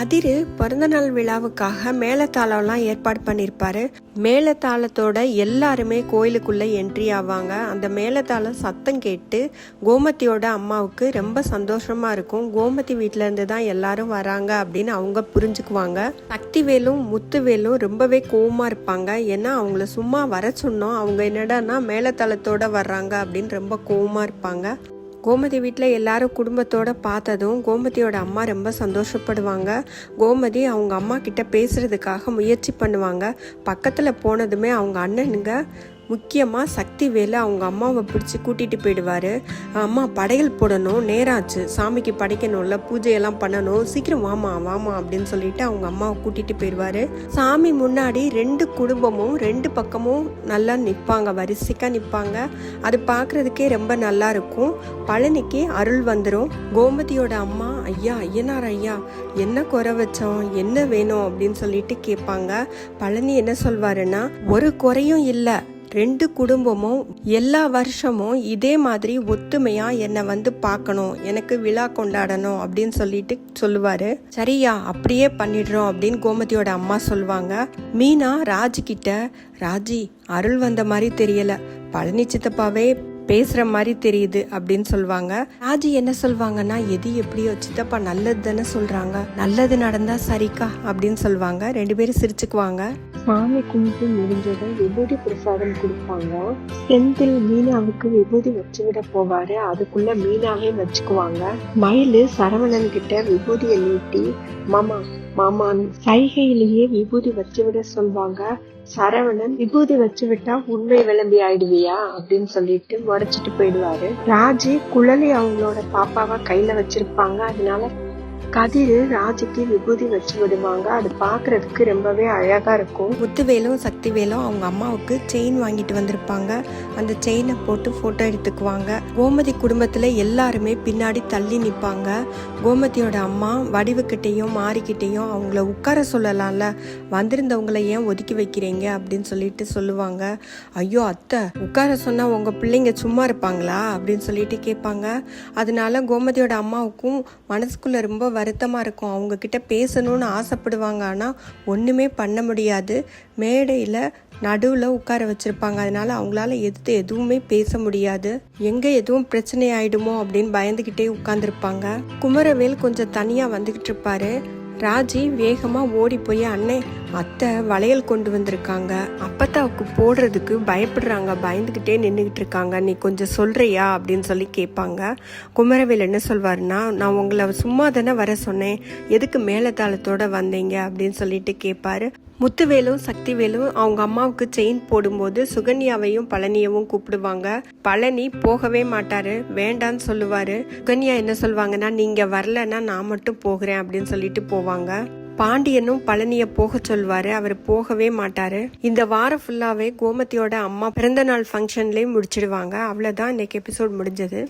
கதிர் பிறந்தநாள் விழாவுக்காக மேலத்தாளம்லாம் ஏற்பாடு பண்ணியிருப்பாரு மேலத்தாளத்தோட எல்லாருமே கோயிலுக்குள்ளே என்ட்ரி ஆவாங்க. அந்த மேலத்தாளம் சத்தம் கேட்டு கோமதியோட அம்மாவுக்கு ரொம்ப சந்தோஷமாக இருக்கும். கோமதி வீட்டிலேருந்து தான் எல்லாரும் வராங்க அப்படின்னு அவங்க புரிஞ்சுக்குவாங்க. சக்திவேலும் முத்துவேலும் ரொம்பவே கோவமாக இருப்பாங்க. ஏன்னா அவங்கள சும்மா வர சொன்னோம். அவங்க என்னடான்னா மேலத்தாளத்தோட வர்றாங்க அப்படின்னு ரொம்ப கோவமாக இருப்பாங்க. கோமதி வீட்டில் எல்லாரும் குடும்பத்தோட பார்த்ததும் கோமதியோட அம்மா ரொம்ப சந்தோஷப்படுவாங்க. கோமதி அவங்க அம்மா கிட்ட பேசுறதுக்காக முயற்சி பண்ணுவாங்க. பக்கத்தில் போனதுமே அவங்க அண்ணனுங்க முக்கியமாக சக்தி வேலை அவங்க அம்மாவை பிடிச்சி கூட்டிகிட்டு போயிடுவார். அம்மா படையல் போடணும் நேராச்சு. சாமிக்கு படைக்கணும்ல பூஜையெல்லாம் பண்ணணும். சீக்கிரம் வாமா வாமா அப்படின்னு சொல்லிட்டு அவங்க அம்மாவை கூட்டிகிட்டு போயிடுவார். சாமி முன்னாடி ரெண்டு குடும்பமும் ரெண்டு பக்கமும் நல்லா நிற்பாங்க வரிசைக்காக நிற்பாங்க அது பார்க்குறதுக்கே ரொம்ப நல்லா இருக்கும். பழனிக்கு அருள் வந்துடும் கோமதியோட அம்மா ஐயா ஐயனார் ஐயா என்ன குறை வச்சோம்? என்ன வேணும்? அப்படின்னு சொல்லிட்டு கேட்பாங்க. பழனி என்ன சொல்வாருன்னா ஒரு குறையும் இல்லை. ரெண்டு குடும்பமும் எல்லா வருஷமும் இதே மாதிரி ஒத்துமையா என்னை வந்து பார்க்கணும் எனக்கு விழா கொண்டாடணும் அப்படின்னு சொல்லிட்டு சொல்லுவாரு. சரியா அப்படியே பண்ணிடுறோம் அப்படின்னு கோமதியோட அம்மா சொல்லுவாங்க. மீனா ராஜி கிட்ட ராஜி அருள் வந்த மாதிரி தெரியல. பழனி சித்தப்பாவே பேசுகிற மாதிரி தெரியுது அப்படின்னு சொல்லுவாங்க. ராஜி என்ன சொல்லுவாங்கன்னா எது எப்படியோ சித்தப்பா நல்லது தானே சொல்கிறாங்க நல்லது நடந்தால் சரிக்கா அப்படின்னு சொல்லுவாங்க. ரெண்டு பேரும் சிரிச்சுக்குவாங்க. சாமி கும்பிட்டு முடிஞ்சதும் விபூதி பிரசாதம் கொடுப்பாங்க. செந்தில் மீனாவுக்கு விபூதி வச்சு விட போவாரு. அதுக்குள்ள மீனாவே வச்சுக்குவாங்க. மயில் சரவணன் கிட்ட விபூதியை நீட்டி மாமா மாமான்னு சைகையிலேயே விபூதி வச்சு விட சொல்வாங்க. சரவணன் விபூதி வச்சு விட்டா உண்மை விளம்பி ஆயிடுவியா அப்படின்னு சொல்லிட்டு முறைச்சிட்டு போயிடுவாரு. ராஜி குழலி அவங்களோட பாப்பாவை கையில வச்சிருப்பாங்க. அதனால கதிர் ராஜுக்கு விபூதி வச்சு விடுவாங்க. அது பாக்குறதுக்கு ரொம்பவே அழகா இருக்கும். முத்துவேலும் சக்திவேலும் அவங்க அம்மாவுக்கு செயின் வாங்கிட்டு வந்திருப்பாங்க. அந்த செயினை போட்டு ஃபோட்டோ எடுத்துக்குவாங்க. கோமதி குடும்பத்தில் எல்லாருமே பின்னாடி தள்ளி நிற்பாங்க கோமதியோட அம்மா வடிவுக்கிட்டேயும் மாறிக்கிட்டேயும் அவங்கள உட்கார சொல்லலாம்ல. வந்திருந்தவங்களை ஏன் ஒதுக்கி வைக்கிறீங்க அப்படின்னு சொல்லிட்டு சொல்லுவாங்க. ஐயோ அத்தை உட்கார சொன்னால் உங்கள் பிள்ளைங்க சும்மா இருப்பாங்களா? அப்படின்னு சொல்லிட்டு கேட்பாங்க. அதனால கோமதியோட அம்மாவுக்கும் மனசுக்குள்ள ரொம்ப வருத்தமாக இருக்கும். அவங்கக்கிட்ட பேசணும்னு ஆசைப்படுவாங்க. ஆனால் ஒன்றுமே பண்ண முடியாது. மேடையில் நடுவில் உட்கார வச்சுருப்பாங்க. அதனால் அவங்களால எதிர்த்து எதுவுமே பேச முடியாது. எங்கே எதுவும் பிரச்சனை ஆகிடுமோ அப்படின்னு பயந்துக்கிட்டே உட்காந்துருப்பாங்க குமரவேல் கொஞ்சம் தனியாக வந்துக்கிட்டு இருப்பாரு. ராஜி வேகமாக ஓடி போய் அண்ணே அத்தை வளையல் கொண்டு வந்திருக்காங்க. அப்பத்தாவுக்கு போடுறதுக்கு பயப்படுறாங்க பயந்துக்கிட்டே நின்றுக்கிட்டு இருக்காங்க. நீ கொஞ்சம் சொல்கிறியா அப்படின்னு சொல்லி கேட்பாங்க. குமரவேல் என்ன சொல்வார்னா நான் உங்களை சும்மா தானே வர சொன்னேன். எதுக்கு மேலதாளத்தோடு வந்தீங்க? அப்படின்னு சொல்லிட்டு கேட்பாரு. முத்துவேலும் சக்திவேலும் அவங்க அம்மாவுக்கு செயின் போடும்போது சுகன்யாவையும் பழனியவும் கூப்பிடுவாங்க. பழனி போகவே மாட்டாரு வேண்டான்னு சொல்லுவாரு. சுகன்யா என்ன சொல்லுவாங்கன்னா நீங்க வரலன்னா நான் மட்டும் போகிறேன் அப்படின்னு சொல்லிட்டு போவாங்க. பாண்டியனும் பழனிய போக சொல்வாரு அவர் போகவே மாட்டாரு. இந்த வாரம் ஃபுல்லாவே கோமதியோட அம்மா பிறந்தநாள் ஃபங்க்ஷன்லேயும் முடிச்சிடுவாங்க. அவ்வளவுதான் இன்னைக்கு எபிசோட் முடிஞ்சது.